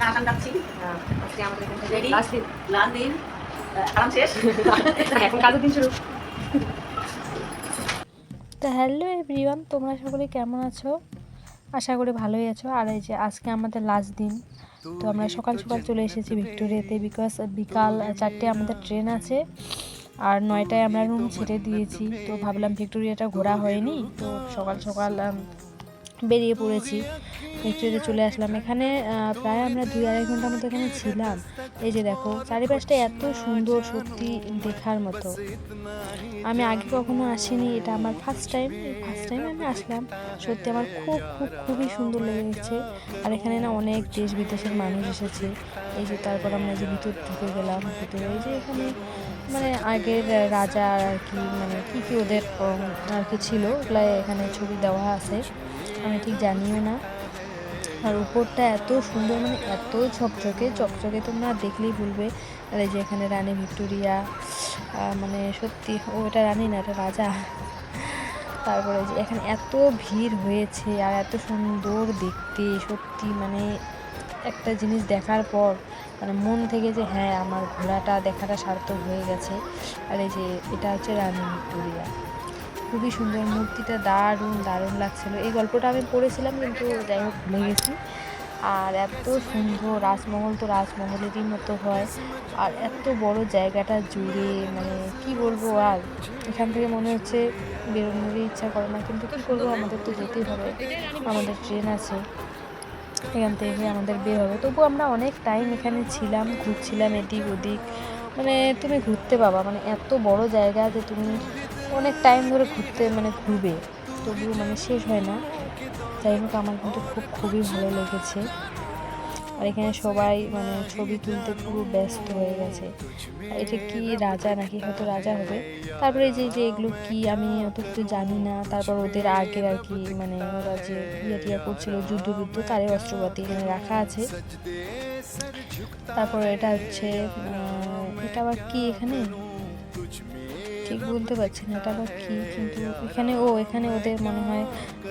না আসাম হ্যাঁ, আজকে আমাদের এখান থেকে দিন। লাল দিন? আরাম শেষ। এখন কাজের দিন শুরু। তো হ্যালো এভরিওয়ান তোমরা সকলে কেমন আছো? আশা করি ভালোই আছো। আর এই যে আজকে আমাদের লাস্ট দিন তো আমরা সকাল সকাল চলে এসেছি ভিক্টোরিয়াতে বিকজ বিকাল চারটে আমাদের ট্রেন আছে। আর নয়টায় আমরা রুম ছেড়ে দিয়েছি তো ভাবলাম ভিক্টোরিয়াটা ঘোরা হয়নি তো সকাল সকাল বেরিয়ে পড়েছি। ভিক্টোরিয়াতে চলে আসলাম। এখানে প্রায় আমরা দুই আড়াই ঘণ্টার মতো এখানে ছিলাম। এই যে দেখো, চারিপাশটা এত সুন্দর সত্যি দেখার মতো। আমি আগে কখনো আসিনি, এটা আমার ফার্স্ট টাইম ফার্স্ট টাইম আমি আসলাম। সত্যি আমার খুব খুব, খুবই সুন্দর লেগেছে আর এখানে না অনেক দেশ বিদেশের মানুষ এসেছে। এই যে তারপর আমরা যে ভিতর ঢুকে গেলাম, ভিতরে এই যে এখানে মানে আগের রাজা আর কি মানে কী কী ওদের আর কি ছিল ওগুলো এখানে ছবি দেওয়া আছে। আমি ঠিক জানিও না। আর উপরটা এত সুন্দর মানে এত চকচকে চকচকে তোমরা দেখলেই বলবে আর এই যে এখানে রানী ভিক্টোরিয়া মানে সত্যি, ও এটা রানী না, এটা রাজা। তারপরে যে এখানে এত ভিড় হয়েছে আর এত সুন্দর দেখতে, সত্যি মানে একটা জিনিস দেখার পর মানে মন থেকে যে হ্যাঁ আমার ঘোড়াটা দেখাটা সার্থক হয়ে গেছে। আর এই যে এটা হচ্ছে রানী ভিক্টোরিয়া। খুবই সুন্দর, মূর্তিটা দারুণ দারুণ লাগছিল। এই গল্পটা আমি পড়েছিলাম কিন্তু যাই হোক ভুলে গেছি। আর এত সুন্দর, রাজমহল তো রাজমহলেরই মতো হয়। আর এত বড় জায়গাটা জুড়ে মানে কি বলব আর? এখান থেকে মনে হচ্ছে বেরোনোরই ইচ্ছা করে না, কিন্তু কী করব? আমাদের তো যেতেই হবে। আমাদের ট্রেন আছে। এখান থেকে আমাদের বের হবে। তবু আমরা অনেক টাইম এখানে ছিলাম, ঘুরছিলাম এদিক ওদিক মানে তুমি ঘুরতে পাবা। মানে এত বড় জায়গা যে তুমি অনেক টাইম ধরে ঘুরতে মানে ঘুরবে। তবুও মানে শেষ হয় না। যাই হোক, আমার কিন্তু খুব, খুবই ভালো লেগেছে। আর এখানে সবাই মানে ছবি তুলতে পুরো ব্যস্ত হয়ে গেছে। এটা কি রাজা নাকি হয়তো রাজা হবে? তারপরে যে যে এগুলো কি আমি অত কিছু জানি না। তারপর ওদের আগের আর কি মানে ওরা যে ইয়ে টিয়া করছিল, যুদ্ধ যুদ্ধ, তারই অস্ত্রপাতি এখানে রাখা আছে। তারপর এটা হচ্ছে এটা আবার কি এখানে? ঠিক বলতে পারছি না, এটা আবার কি? কিন্তু এখানে, ও, এখানে ওদের মনে হয়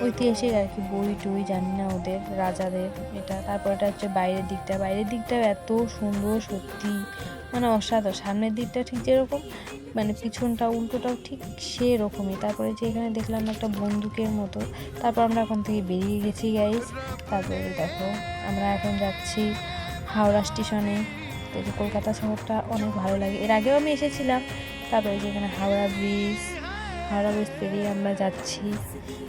ঐতিহাসিক আর কি বই টই, জানি না ওদের, রাজাদের, এটা। তারপর এটা হচ্ছে বাইরের দিকটা। বাইরের দিকটাও এত সুন্দর, সত্যি মানে অসাধারণ। সামনের দিকটা ঠিক যেরকম মানে পিছনটা, উল্টোটাও ঠিক সেরকমই। তারপরে যে এখানে দেখলাম একটা বন্দুকের মতো। তারপর আমরা ওখান থেকে বেরিয়ে গেছি গাইস তারপরে দেখো, আমরা এখন যাচ্ছি হাওড়া স্টেশনে। তো কলকাতা শহরটা অনেক ভালো লাগে। এর আগেও আমি এসেছিলাম তারপরে যে এখানে হাওড়া ব্রিজ হাওড়া ব্রিজ পেরিয়ে আমরা যাচ্ছি।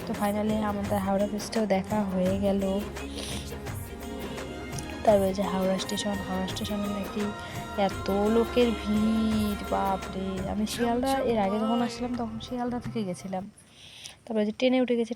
তো ফাইনালি আমাদের হাওড়া ব্রিজটাও দেখা হয়ে গেল। তারপরে যে হাওড়া স্টেশন হাওড়া স্টেশনে নাকি এত লোকের ভিড়, বাপরে। আমি শিয়ালদা এর আগে যখন আসলাম তখন শিয়ালদা থেকে গেছিলাম। তারপরে যে ট্রেনে উঠে গেছি